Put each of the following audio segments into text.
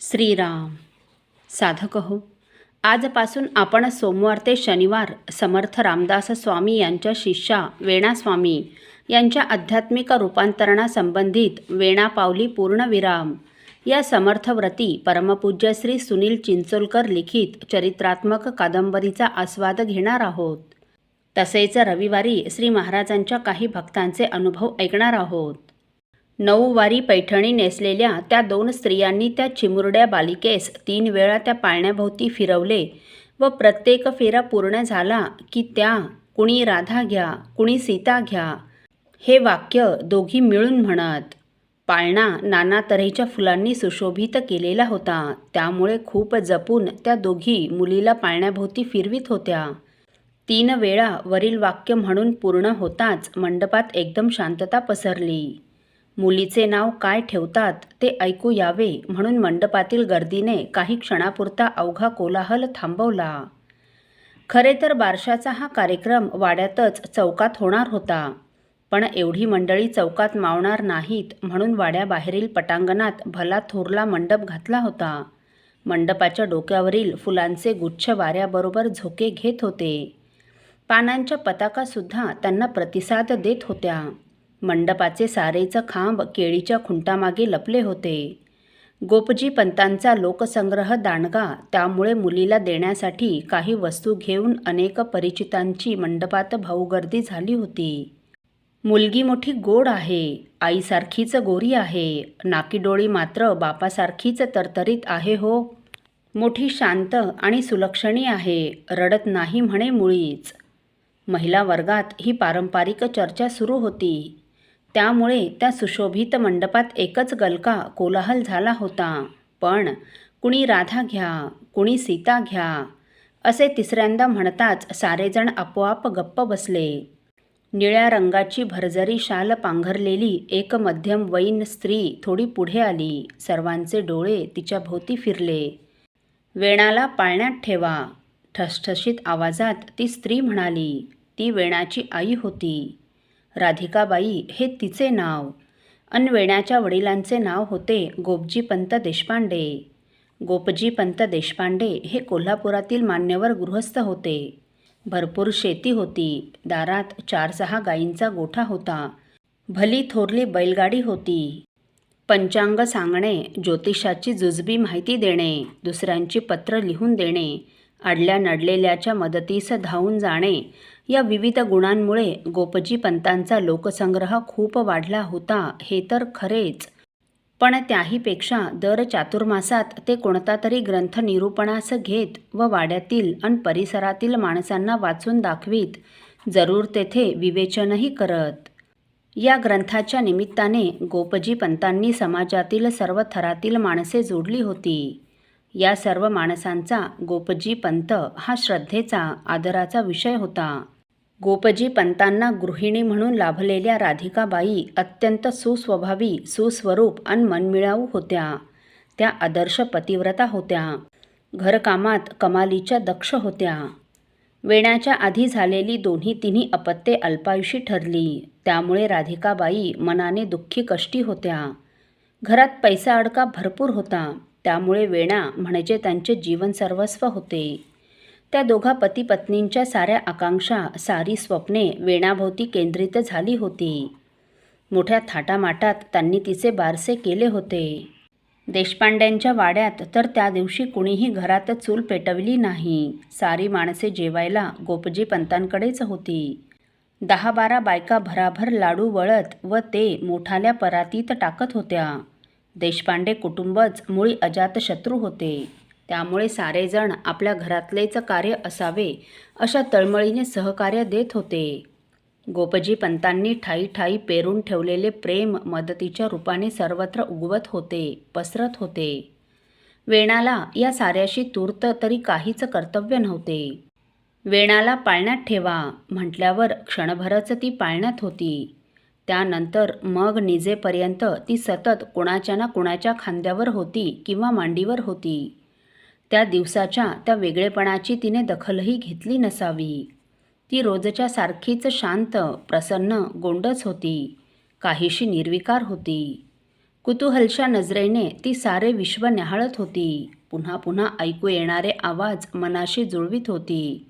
श्रीराम साधक हो आजपासून आपण सोमवार ते शनिवार समर्थ रामदास स्वामी यांच्या शिष्या वेणास्वामी यांच्या आध्यात्मिक रूपांतरणासंबंधित वेणापावली पूर्णविराम या समर्थव्रती परमपूज्य श्री सुनील चिंचोलकर लिखित चरित्रात्मक कादंबरीचा आस्वाद घेणार आहोत. तसेच रविवारी श्री महाराजांच्या काही भक्तांचे अनुभव ऐकणार आहोत. नऊवारी पैठणी नेसलेल्या त्या दोन स्त्रियांनी त्या चिमुरड्या बालिकेस तीन वेळा त्या पाळण्याभोवती फिरवले व प्रत्येक फेरा पूर्ण झाला की त्या कुणी राधा घ्या कुणी सीता घ्या हे वाक्य दोघी मिळून म्हणत. पाळणा नाना तऱ्हेच्या फुलांनी सुशोभित केलेला होता. त्यामुळे खूप जपून त्या दोघी मुलीला पाळण्याभोवती फिरवीत होत्या. तीन वेळा वरील वाक्य म्हणून पूर्ण होताच मंडपात एकदम शांतता पसरली. मुलीचे नाव काय ठेवतात ते ऐकू यावे म्हणून मंडपातील गर्दीने काही क्षणापुरता अवघा कोलाहल थांबवला. खरे तर बारशाचा हा कार्यक्रम वाड्यातच चौकात होणार होता. पण एवढी मंडळी चौकात मावणार नाहीत म्हणून वाड्याबाहेरील पटांगणात भला थोरला मंडप घातला होता. मंडपाच्या डोक्यावरील फुलांचे गुच्छ वाऱ्याबरोबर झोके घेत होते. पानांच्या पताकासुद्धा त्यांना प्रतिसाद देत होत्या. मंडपाचे सारेचं खांब केळीच्या खुंटामागे लपले होते. गोपजी पंतांचा लोकसंग्रह दांडगा त्यामुळे मुलीला देण्यासाठी काही वस्तू घेऊन अनेक परिचितांची मंडपात भाऊगर्दी झाली होती. मुलगी मोठी गोड आहे आईसारखीच गोरी आहे नाकीडोळी मात्र बापासारखीच तरतरीत आहे हो. मोठी शांत आणि सुलक्षणी आहे रडत नाही म्हणे मुळीच. महिला वर्गात ही पारंपरिक चर्चा सुरू होती. त्यामुळे त्या सुशोभित मंडपात एकच गलका कोलाहल झाला होता. पण कुणी राधा घ्या कुणी सीता घ्या असे तिसऱ्यांदा म्हणताच सारेजण आपोआप गप्प बसले. निळ्या रंगाची भरजरी शाल पांघरलेली एक मध्यम वयीन स्त्री थोडी पुढे आली. सर्वांचे डोळे तिच्या भोवती फिरले. वेणाला पाळण्यात ठेवा. ठसठशीत आवाजात ती स्त्री म्हणाली ती वेणाची आई होती. राधिकाबाई हे तिचे नाव. अनवेण्याच्या वडिलांचे नाव होते गोपजी पंत देशपांडे. गोपजी पंत देशपांडे हे कोल्हापुरातील मान्यवर गृहस्थ होते. भरपूर शेती होती. दारात चार सहा गायींचा गोठा होता. भली थोरली बैलगाडी होती. पंचांग सांगणे ज्योतिषाची जुजबी माहिती देणे दुसऱ्यांची पत्र लिहून देणे अडल्या नडलेल्याच्या मदतीस धावून जाणे या विविध गुणांमुळे गोपजी पंतांचा लोकसंग्रह खूप वाढला होता हे तर खरेच. पण त्याहीपेक्षा दर चातुर्मासात ते कोणता तरी ग्रंथ निरूपणास घेत व वाड्यातील आणि परिसरातील माणसांना वाचून दाखवीत जरूर तेथे विवेचनही करत. या ग्रंथाच्या निमित्ताने गोपजी पंतांनी समाजातील सर्व थरातील माणसे जोडली होती. या सर्व माणसांचा गोपजी पंत हा श्रद्धेचा आदराचा विषय होता. गोपजी पंतांना गृहिणी म्हणून लाभलेल्या राधिकाबाई अत्यंत सुस्वभावी सुस्वरूप आणि मनमिळाऊ होत्या. त्या आदर्श पतिव्रता होत्या. घरकामात कमालीच्या दक्ष होत्या. वेण्याच्या आधी झालेली दोन्ही तिन्ही अपत्ये अल्पायुषी ठरली. त्यामुळे राधिकाबाई मनाने दुःखी कष्टी होत्या. घरात पैसा अडका भरपूर होता. त्यामुळे वेणा म्हणजे त्यांचे जीवन सर्वस्व होते. त्या दोघा पती पत्नींच्या साऱ्या आकांक्षा सारी स्वप्ने वेणाभोवती केंद्रित झाली होती. मोठ्या थाटामाटात त्यांनी तिचे बारसे केले होते. देशपांड्यांच्या वाड्यात तर त्या दिवशी कुणीही घरात चूल पेटवली नाही. सारी माणसे जेवायला गोपजी पंतांकडेच होती. दहा बारा बायका भराभर लाडू वळत व ते मोठाल्या परातीत टाकत होत्या. देशपांडे कुटुंबच मुळी अजातशत्रू होते. त्यामुळे सारेजण आपल्या घरातलेच कार्य असावे अशा तळमळीने सहकार्य देत होते. गोपजी पंतांनी ठाई ठाई पेरून ठेवलेले प्रेम मदतीच्या रूपाने सर्वत्र उगवत होते पसरत होते. वेणाला या साऱ्याशी तूर्त तरी काहीच कर्तव्य नव्हते. वेणाला पाळण्यात ठेवा म्हटल्यावर क्षणभरच ती पाळण्यात होती. त्यानंतर मग निजेपर्यंत ती सतत कुणाच्या ना कुणाच्या खांद्यावर होती किंवा मांडीवर होती. त्या दिवसाच्या त्या वेगळेपणाची तिने दखलही घेतली नसावी. ती रोजच्या सारखीच शांत प्रसन्न गोंडच होती. काहीशी निर्विकार होती. कुतूहलच्या नजरेने ती सारे विश्व न्याहाळत होती. पुन्हा पुन्हा ऐकू येणारे आवाज मनाशी जुळवीत होती.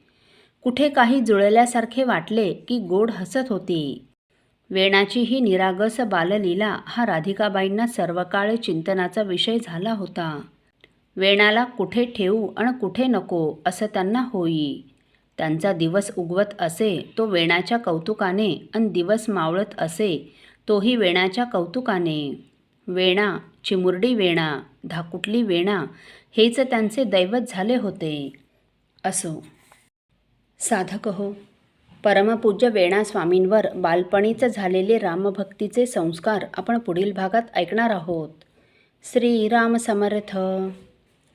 कुठे काही जुळल्यासारखे वाटले की गोड हसत होती. वेणाची ही निरागस बाललीला हा राधिकाबाईंना सर्वकाळ चिंतनाचा विषय झाला होता. वेणाला कुठे ठेवू आणि कुठे नको असं त्यांना होई. त्यांचा दिवस उगवत असे तो वेणाच्या कौतुकाने आणि दिवस मावळत असे तोही वेणाच्या कौतुकाने. वेणा चिमुरडी वेणा धाकुटली वेणा हेच त्यांचे दैवत झाले होते. असो. साधक हो. परमपूज्य वेणास्वामींवर बालपणीचं बालपणीच झालेले रामभक्तीचे संस्कार आपण पुढील भागात ऐकणार आहोत. श्रीराम समर्थ